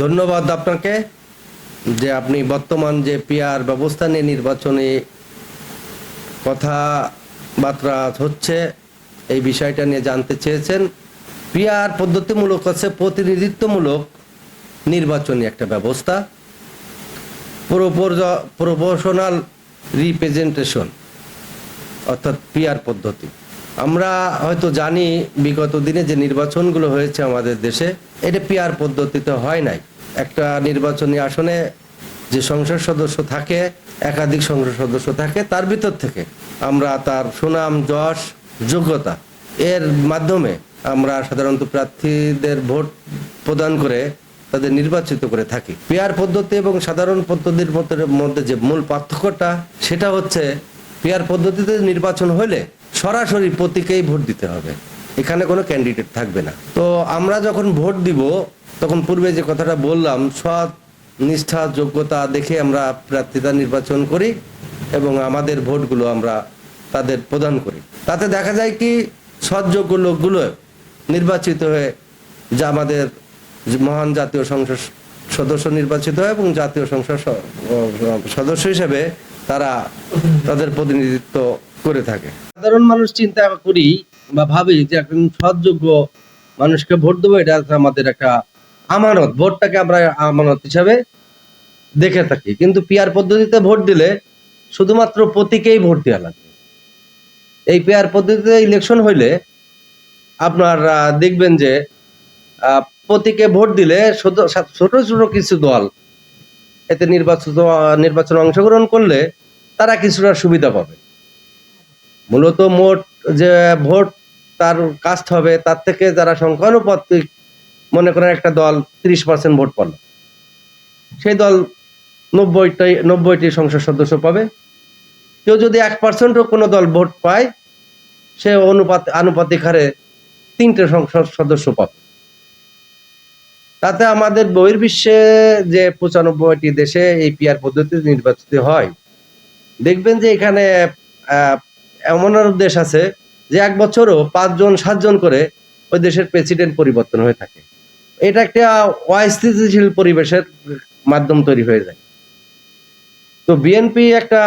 ধন্যবাদ আপনাকে যে আপনি বর্তমান যে পিয়ার ব্যবস্থা নিয়ে নির্বাচনে কথাবার্তা হচ্ছে, এই বিষয়টা নিয়ে জানতে চেয়েছেন। পিয়ার পদ্ধতিমূলক হচ্ছে প্রতিনিধিত্বমূলক নির্বাচনী একটা ব্যবস্থা। প্রপোর্শনাল রিপ্রেজেন্টেশন অর্থাৎ পিয়ার পদ্ধতি। আমরা হয়তো জানি বিগত দিনে যে নির্বাচনগুলো হয়েছে আমাদের দেশে, এটা পিয়ার পদ্ধতিতে হয় নাই। একটা নির্বাচনী আসনে যে সংসদ সদস্য থাকে, একাধিক সংসদ সদস্য থাকে, তার ভিতর থেকে আমরা তার সুনাম, যশ, যোগ্যতা এর মাধ্যমে আমরা সাধারণত প্রার্থীদের ভোট প্রদান করে তাদের নির্বাচিত করে থাকি। পেয়ার পদ্ধতি এবং সাধারণ পদ্ধতির মধ্যে- যে মূল পার্থক্যটা, সেটা হচ্ছে পেয়ার পদ্ধতিতে নির্বাচন হলে সরাসরি প্রতীকেই ভোট দিতে হবে। এখানে কোনো ক্যান্ডিডেট থাকবে না। তো আমরা যখন ভোট দিব, তখন পূর্বে যে কথাটা বললাম, সৎ, নিষ্ঠা, যোগ্যতা দেখে আমরা প্রার্থীতা নির্বাচন করি এবং আমাদের ভোটগুলো আমরা তাদের প্রদান করি। তাতে দেখা যায় কি, সৎযোগ্য লোকগুলো নির্বাচিত হয়ে যা আমাদের মহান জাতীয় সংসদ সদস্য নির্বাচিত হয় এবং জাতীয় সংসদ সদস্য হিসেবে তারা তাদের প্রতিনিধিত্ব করে থাকে। সাধারণ মানুষ চিন্তা করি বা ভাবি যে একজন সৎযোগ্য মানুষকে ভোট দেবো, এটা আমাদের একটা আমানত। ভোটটাকে আমরা আমানত হিসাবে দেখে থাকি। কিন্তু পিয়ার পদ্ধতিতে ভোট দিলে শুধুমাত্র প্রতীকেই ভোট দেওয়া লাগে এই পেয়ার পদ্ধতিতে ইলেকশন হইলে আপনার দেখবেন যে প্রতীকে ভোট দিলে ছোট- ছোট কিছু দল এতে নির্বাচিত, নির্বাচনে অংশগ্রহণ করলে তারা কিছুটা সুবিধা পাবে। মূলত মোট যে ভোট তার কাস্ট হবে, তার থেকে যারা সংখ্যানুপাতিক মনে করেন একটা দল ত্রিশ পার্সেন্ট ভোট পালো সেই দল নব্বইটাই নব্বইটি সংসদ সদস্য পাবে। কেউ যদি এক পার্সেন্টও কোনো দল ভোট পায়, সে অনুপাত, আনুপাতিক হারে তিনটে সংসদ সদস্য পাবে। তাতে আমাদের বহির্বিশ্বে যে পঁচানব্বইটি দেশে এই পিয়ার পদ্ধতিতে নির্বাচিত হয়, দেখবেন যে এখানে এমন আরও দেশ আছে যে এক বছরও পাঁচজন, সাতজন করে ওই দেশের প্রেসিডেন্ট পরিবর্তন হয়ে থাকে। এটা একটা অস্থিতিশীল পরিবেশের মাধ্যম তৈরি হয়ে যায়। তো বিএনপি একটা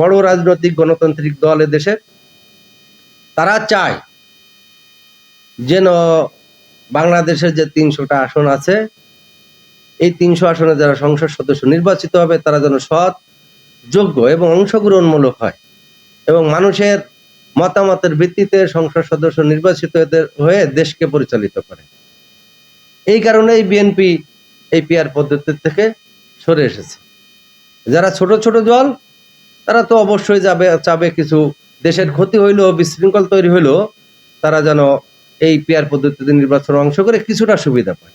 বড় রাজনৈতিক গণতান্ত্রিক দল দেশের তারা চায় যেন বাংলাদেশের যে তিনশোটা আসন আছে, এই তিনশো আসনে যারা সংসদ সদস্য নির্বাচিত হবে, তারা যেন সৎ, যোগ্য এবং অংশগ্রহণমূলক হয়। এবং মানুষের মতামতের ভিত্তিতে সংসদ সদস্য নির্বাচিত হয়ে দেশকে পরিচালিত করে। এই কারণেই বিএনপি এই পিয়ার পদ্ধতি থেকে সরে এসেছে। যারা ছোট ছোট দল, তারা তো অবশ্যই যাবে, চাবে কিছু দেশের ক্ষতি হইল বিশৃঙ্খল তৈরি হইল তারা যেন এই পিয়ার পদ্ধতিতে নির্বাচনে অংশ করে কিছুটা সুবিধা পায়।